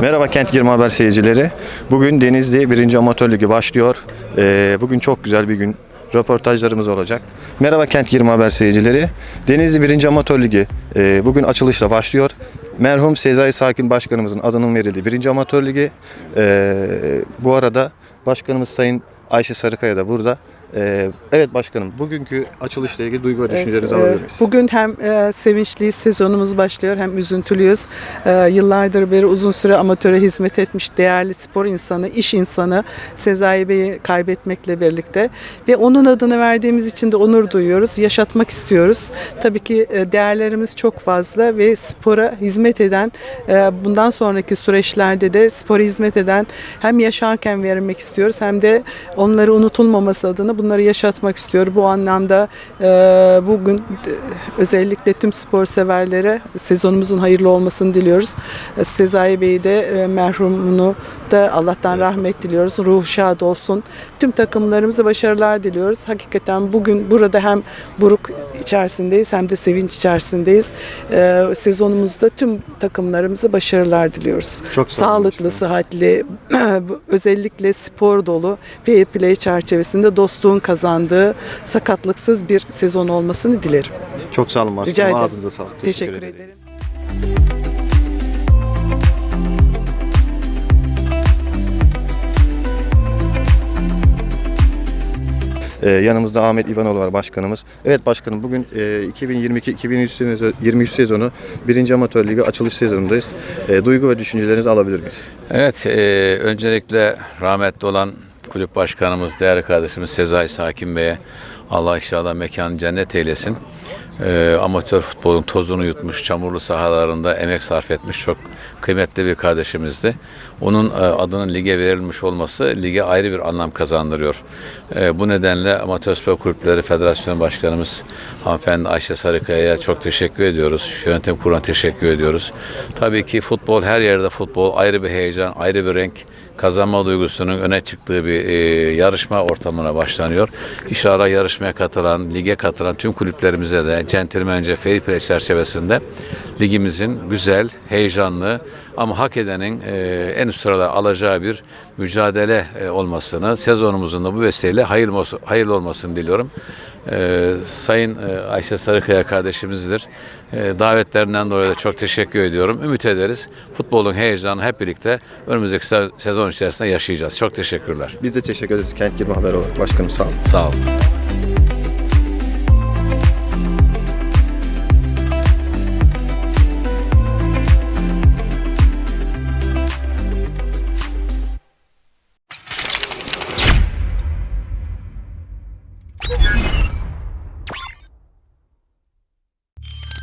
Merhaba Kent Girme Haber seyircileri. Bugün Denizli 1. Amatör Ligi başlıyor. Ee, bugün çok güzel bir gün. Röportajlarımız olacak. Merhaba Kent Girme Haber seyircileri. Denizli 1. Amatör Ligi e, bugün açılışla başlıyor. Merhum Sezai Sakin Başkanımızın adının verildiği 1. Amatör Ligi. Ee, bu arada Başkanımız Sayın Ayşe Sarıkaya da burada. Ee, evet başkanım, bugünkü açılışla ilgili duygu ve düşüncelerinizi Evet, alabilir miyiz? Bugün hem e, sevinçliyiz, sezonumuz başlıyor hem üzüntülüyüz. E, yıllardır beri uzun süre amatöre hizmet etmiş değerli spor insanı, iş insanı Sezai Bey'i kaybetmekle birlikte ve onun adını verdiğimiz için de onur duyuyoruz, yaşatmak istiyoruz. Tabii ki e, değerlerimiz çok fazla ve spora hizmet eden, e, bundan sonraki süreçlerde de spora hizmet eden hem yaşarken vermek istiyoruz hem de onları unutulmaması adına bunları yaşatmak istiyor. Bu anlamda e, bugün özellikle tüm spor severlere sezonumuzun hayırlı olmasını diliyoruz. E, Sezai Bey'i de e, merhumunu da Allah'tan rahmet diliyoruz. Ruhu şad olsun. Tüm takımlarımıza başarılar diliyoruz. Hakikaten bugün burada hem buruk içerisindeyiz hem de sevinç içerisindeyiz. E, sezonumuzda tüm takımlarımıza başarılar diliyoruz. Çok sağ Sağlıklı, sıhhatli, özellikle spor dolu fair play çerçevesinde dostluğun kazandığı sakatlıksız bir sezon olmasını dilerim. Çok sağ olun. Rica ederim. Ağzınıza sağlık. Teşekkür, ederim. Ee, yanımızda Ahmet İvanoğlu var başkanımız. Evet başkanım bugün e, 2022-2023 sezonu, 23 sezonu 1. Amatör Ligi açılış sezonundayız. E, duygu ve düşüncelerinizi alabilir miyiz? Evet, e, öncelikle rahmetli olan kulüp başkanımız, değerli kardeşimiz Sezai Sakin Bey'e Allah inşallah mekanı cennet eylesin. E, amatör futbolun tozunu yutmuş, çamurlu sahalarında emek sarf etmiş çok kıymetli bir kardeşimizdi. Onun e, adının lige verilmiş olması lige ayrı bir anlam kazandırıyor. E, bu nedenle Amatör Spor Kulüpleri Federasyon Başkanımız hanımefendi Ayşe Sarıkaya'ya çok teşekkür ediyoruz. Yönetim kuruluna teşekkür ediyoruz. Tabii ki futbol her yerde futbol ayrı bir heyecan, ayrı bir renk kazanma duygusunun öne çıktığı bir e, yarışma ortamına başlanıyor. İnşallah yarışmaya katılan, lige katılan tüm kulüplerimize de centilmence fair play çerçevesinde ligimizin güzel, heyecanlı ama hak edenin e, en üst sırada alacağı bir mücadele e, olmasını, sezonumuzun da bu vesileyle hayırlı, olsun- hayırlı olmasını diliyorum. E, Sayın e, Ayşe Sarıkaya kardeşimizdir. E, davetlerinden dolayı da çok teşekkür ediyorum. Ümit ederiz futbolun heyecanını hep birlikte önümüzdeki se- sezon içerisinde yaşayacağız. Çok teşekkürler. Biz de teşekkür ederiz Kent Girme Haber olarak başkanım sağ olun. Sağ olun.